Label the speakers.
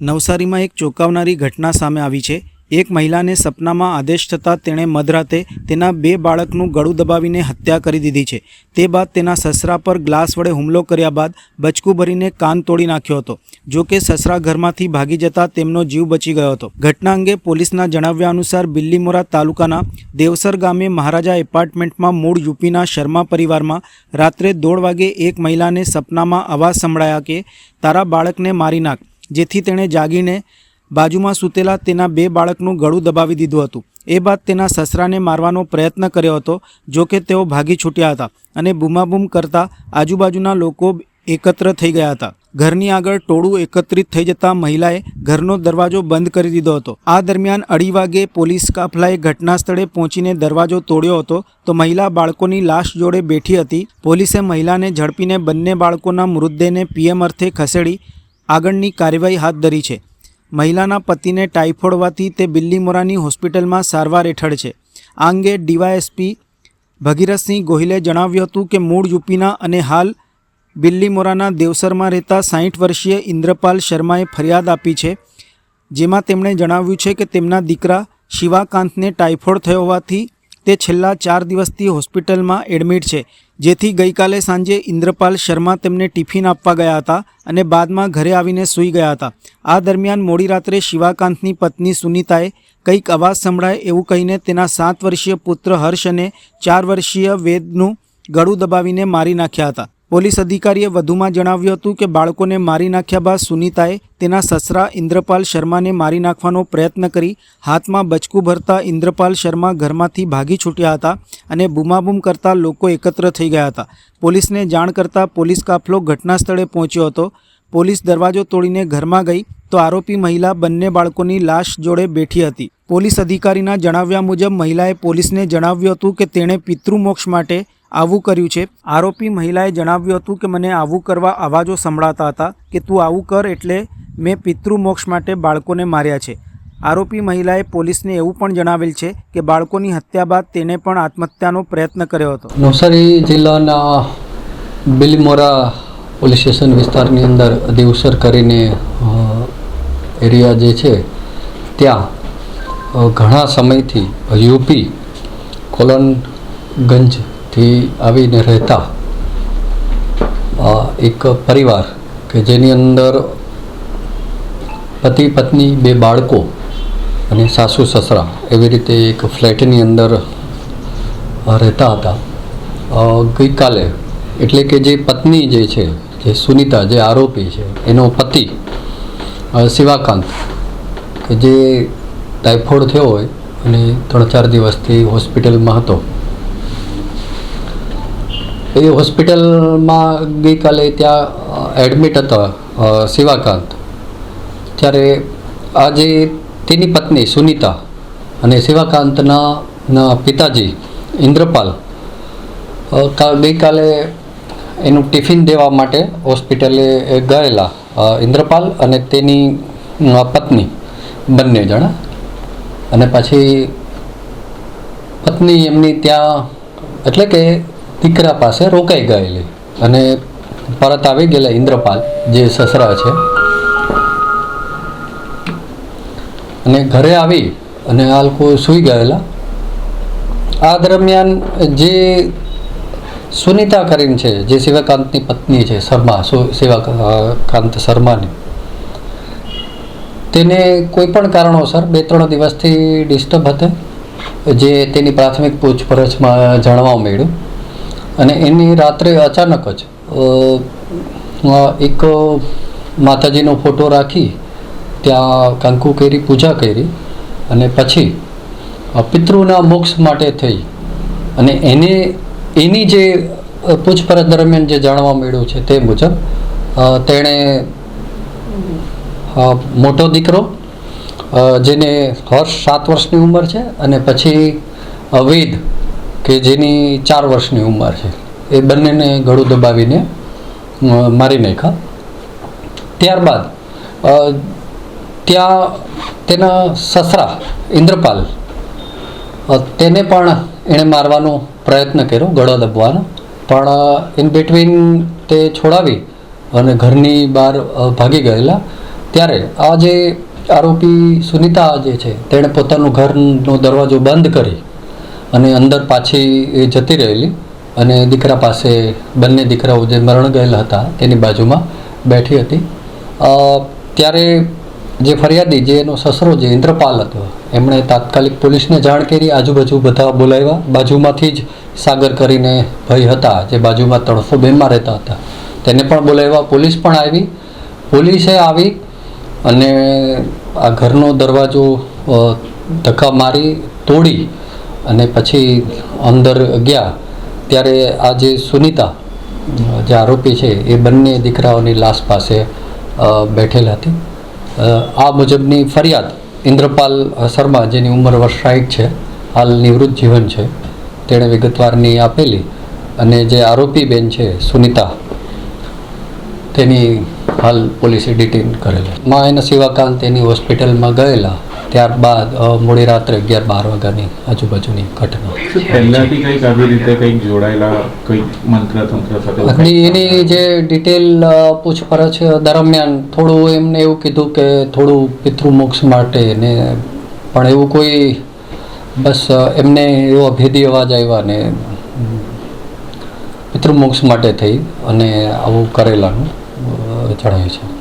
Speaker 1: નવસારીમાં એક ચોંકાવનારી ઘટના સામે આવી છે. એક મહિલાને સપનામાં આદેશ થતાં તેણે મધરાતે તેના બે બાળકનું ગળું દબાવીને હત્યા કરી દીધી છે. તે બાદ તેના સસરા પર ગ્લાસ વડે હુમલો કર્યા બાદ બચકું ભરીને કાન તોડી નાખ્યો હતો. જો કે સસરા ઘરમાંથી ભાગી જતા તેમનો જીવ બચી ગયો હતો. ઘટના અંગે પોલીસના જણાવ્યા અનુસાર બિલ્લીમોરા તાલુકાના દેવસર ગામે મહારાજા એપાર્ટમેન્ટમાં મૂળ યુપીના શર્મા પરિવારમાં રાત્રે દોઢ વાગે એક મહિલાને સપનામાં અવાજ સંભળાયા કે, તારા બાળકને મારી નાખ. જેથી તેણે જાગીને બાજુમાં સૂતેલા તેના બે બાળકનું ગળું દબાવી દીધું હતું. એ બાદ તેના સસરાને મારવાનો પ્રયત્ન કર્યો હતો, જો કે તેઓ ભાગી છૂટ્યા હતા અને બૂમાબૂમ કરતા આજુબાજુના લોકો એકત્ર થઈ ગયા હતા. ઘરની આગળ ટોળું એકત્રિત થઈ જતા મહિલાએ ઘરનો દરવાજો બંધ કરી દીધો હતો. આ દરમિયાન અઢી વાગે પોલીસ કાફલાએ ઘટના સ્થળે પહોંચીને દરવાજો તોડ્યો હતો, તો મહિલા બાળકોની લાશ જોડે બેઠી હતી. પોલીસે મહિલાને ઝડપીને બંને બાળકોના મૃતદેહને પીએમ અર્થે ખસેડી આગળની કાર્યવાહી હાથ ધરી છે. મહિલાના પતિને ટાઇફોઇડ હોવાથી તે બિલ્લીમોરાની હોસ્પિટલમાં સારવાર હેઠળ છે. આ અંગે ડીવાયએસપી ભગીરથસિંહ ગોહિલે જણાવ્યું હતું કે મૂળ યુપીના અને હાલ બિલ્લીમોરાના દેવસરમાં રહેતા સાહીઠ વર્ષીય ઇન્દ્રપાલ શર્માએ ફરિયાદ આપી છે, જેમાં તેમણે જણાવ્યું છે કે તેમના દીકરા શિવાકાંતને ટાઇફોઇડ થયો હોવાથી તે છેલ્લા ચાર દિવસથી હોસ્પિટલમાં એડમિટ છે. જેથી ગઈકાલે સાંજે ઇન્દ્રપાલ શર્મા તેમને ટિફિન આપવા ગયા હતા અને બાદમાં ઘરે આવીને સૂઈ ગયા હતા. આ દરમિયાન મોડી રાત્રે શિવાકાંતની પત્ની સુનીતાએ કંઈક અવાજ સંભળાય એવું કહીને તેના સાત વર્ષીય પુત્ર હર્ષ અને ચાર વર્ષીય વેદનું ગળું દબાવીને મારી નાખ્યા હતા. પોલીસ અધિકારીએ વધુમાં જણાવ્યું હતું કે બાળકોને મારી નાખ્યા બાદ સુનિતાએ તેના સસરા ઇન્દ્રપાલ શર્માને મારી નાખવાનો પ્રયત્ન કરી હાથમાં બચકું ભરતા ઇન્દ્રપાલ શર્મા ઘરમાંથી ભાગી છૂટ્યા હતા અને બૂમાબૂમ કરતા લોકો એકત્ર થઈ ગયા હતા. પોલીસને જાણ કરતાં પોલીસ કાફલો ઘટના સ્થળે પહોંચ્યો હતો. પોલીસ દરવાજો તોડીને ઘરમાં ગઈ તો આરોપી મહિલા બંને બાળકોની લાશ જોડે બેઠી હતી. પોલીસ અધિકારીના જણાવ્યા મુજબ મહિલાએ પોલીસને જણાવ્યું હતું કે તેણે પિતૃમોક્ષ માટે આવું કર્યું છે. આરોપી મહિલાએ જણાવ્યું હતું કે, મને આવું કરવા અવાજો સંભળાતા હતા કે તું આવું કર એટલે મેં પિતૃમોક્ષ માટે બાળકોને માર્યા છે. આરોપી મહિલાએ પોલીસને એવું પણ જણાવેલ છે કે, બાળકોની હત્યા બાદ તેને પણ આત્મહત્યાનો પ્રયત્ન કર્યો હતો.
Speaker 2: નવસારી જિલ્લાના બિલમોરા પોલીસ સ્ટેશન વિસ્તારની અંદર દેવસર કરીને એરિયા જે છે, ત્યાં ઘણા સમયથી યુપી કોલનગંજથી આવીને રહેતા એક પરિવાર કે જેની અંદર પતિ, પત્ની, બે બાળકો અને સાસુ, સસરા એવી રીતે એક ફ્લેટની અંદર રહેતા હતા. ગઈકાલે એટલે કે જે પત્ની જે છે, જે સુનિતા, જે આરોપી છે, એનો પતિ શિવાકાંત, કે જે ટાઇફોઇડ થયો હોય અને ત્રણ ચાર દિવસથી હોસ્પિટલમાં હતો. એ હોસ્પિટલમાં ગઈકાલે ત્યાં એડમિટ હતા શિવાકાંત. ત્યારે આજે તેની પત્ની સુનિતા અને શિવાકાંતના પિતાજી ઇન્દ્રપાલ ગઈકાલે એનું ટિફિન દેવા માટે હોસ્પિટલે ગયેલા ઇન્દ્રપાલ અને તેની પત્ની બંને જણા. અને પછી પત્ની એમની ત્યાં, એટલે કે દીકરા પાસે રોકાઈ ગયેલી. અને પરત આવી ગયેલા ઇન્દ્રપાલ, જે સસરા છે. અને ઘરે આવી અને આ લોકો સૂઈ ગયેલા. આ દરમિયાન જે સુનિતા કરીને છે, જે શિવકાંતની પત્ની છે, શર્મા, સુ- શિવકાંત શર્માની. તેને કોઈ પણ કારણોસર બે ત્રણ દિવસથી ડિસ્ટર્બ હતા, જે તેની પ્રાથમિક પૂછપરછમાં જાણવા મળ્યું. અને એની રાત્રે અચાનક જ એક માતાજીનો ફોટો રાખી, ત્યાં કંકુ કરી, પૂજા કરી અને પછી પિતૃના મોક્ષ માટે થઈ. અને એને, એની જે પૂછપરછ દરમિયાન જે જાણવા મળ્યું છે તે મુજબ તેણે મોટો દીકરો જેને હર્ષ સાત વર્ષની ઉંમર છે અને પછી વેદ કે જેની ચાર વર્ષની ઉંમર છે. એ બંનેને ગળું દબાવીને મારી નાખ્યા. ત્યારબાદ ત્યાં તેના સસરા ઇન્દ્રપાલ તેને પણ એણે મારવાનો પ્રયત્ન કર્યો, ગળો દબવાનો. પણ ઇન બિટવીન તે છોડાવી અને ઘરની બહાર ભાગી ગયેલા. ત્યારે આ જે આરોપી સુનિતા જે છે, તેણે પોતાનું ઘરનો દરવાજો બંધ કરી અને અંદર પાછી એ જતી રહેલી અને દીકરા પાસે બંને દીકરાઓ જે મરણ ગયેલા હતા તેની બાજુમાં બેઠી હતી. ત્યારે જે ફરિયાદી, જે એનો સસરો જે ઇન્દ્રપાલ હતો, એમણે તાત્કાલિક પોલીસને જાણ કરી, આજુબાજુ બધા બોલાવ્યા. બાજુમાંથી જ સાગર કરીને ભાઈ હતા, જે બાજુમાં ત્રણસો બેમાં રહેતા હતા. તેને પણ બોલાવ્યા. પોલીસ પણ આવી. પોલીસે આવી અને આ ઘરનો દરવાજો ધક્કા મારી તોડી અને પછી અંદર ગયા, ત્યારે આ જે સુનિતા, જે આરોપી છે, એ બંને દીકરાઓની લાશ પાસે બેઠેલ હતી. આ મુજબની ફરિયાદ ઇન્દ્રપાલ શર્મા, જેની ઉંમર વર્ષ સાઠ છે, હાલ નિવૃત્ત જીવન છે, તેણે વિગતવારની આપેલી અને જે આરોપી બેન છે, સુનિતા, તેની હાલ પોલીસે ડિટેન કરેલા. માં એના શિવાકાંત એની હોસ્પિટલમાં ગયેલા. ત્યારબાદ મોડી રાત્રે અગિયાર બાર વાગ્યાની આજુબાજુની ઘટના
Speaker 3: પહેલાથી કંઈક આવી રીતે કંઈક જોડાયેલા કંઈક મંત્ર તંત્ર સાથે?
Speaker 2: એની જે ડિટેલ પૂછપરછ દરમિયાન થોડું એમને એવું કીધું કે થોડું પિતૃમોક્ષ માટે ને પણ એવું કોઈ બસ એમને એવો અભેદી અવાજ આવ્યા ને પિતૃમોક્ષ માટે થઈ અને આવું કરેલાનું જણાય છે